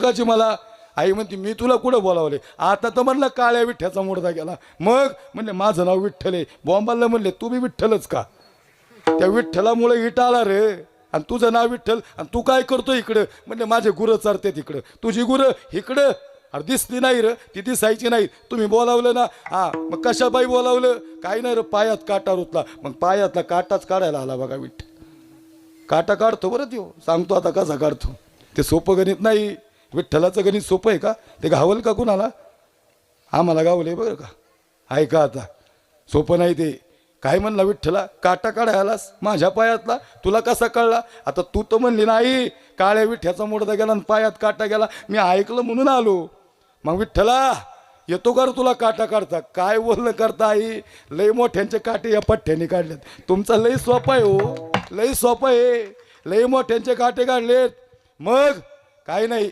काची मला. आई म्हणते मी तुला कुठं बोलावले? आता तर म्हणलं काळ्या विठ्ठ्याचा मुडदा गेला. मग म्हणले माझं नाव विठ्ठल आहे. बॉम्बाला म्हणले तू बी विठ्ठलच का? त्या विठ्ठलामुळे इट आला रे. आणि तुझं नाव विठ्ठल? आणि तू काय करतो इकडं? म्हणजे माझे गुरं चरते तिकडं तुझी गुरं इकडं? अरे दिसली नाही र. ती दिसायची नाही. तुम्ही बोलावलं ना? हा. मग कशा बाई बोलावलं? काही नाही र पायात काटा रुतला. मग पायातला काटाच काढायला आला बघा विठ्ठल. काटा काढतो बरं देऊ सांगतो आता कसा काढतो. ते सोपं गणित नाही. विठ्ठलाचं गणित सोपं आहे का? ते गावल का कुणाला आम्हाला गावले बरं का? ऐका आता. सोपं नाही ते. काय म्हणला विठ्ठला? काटा काढायलास माझ्या पायातला? तुला कसा कळला? आता तू तर म्हणली नाही. काळ्या विठ्ठ्याचा मोडदा गेला आणि पायात काटा गेला. मी ऐकलं म्हणून आलो. मग विठ्ठला येतो कर तुला काटा काढता? काय बोलणं करता आई? लय मोठ्यांचे काटे या पठ्ठ्याने काढलेत. तुमचा लय सोपा आहे हो. लय सोपं आहे. लय मोठ्यांचे काटे काढलेत. मग? काय नाही.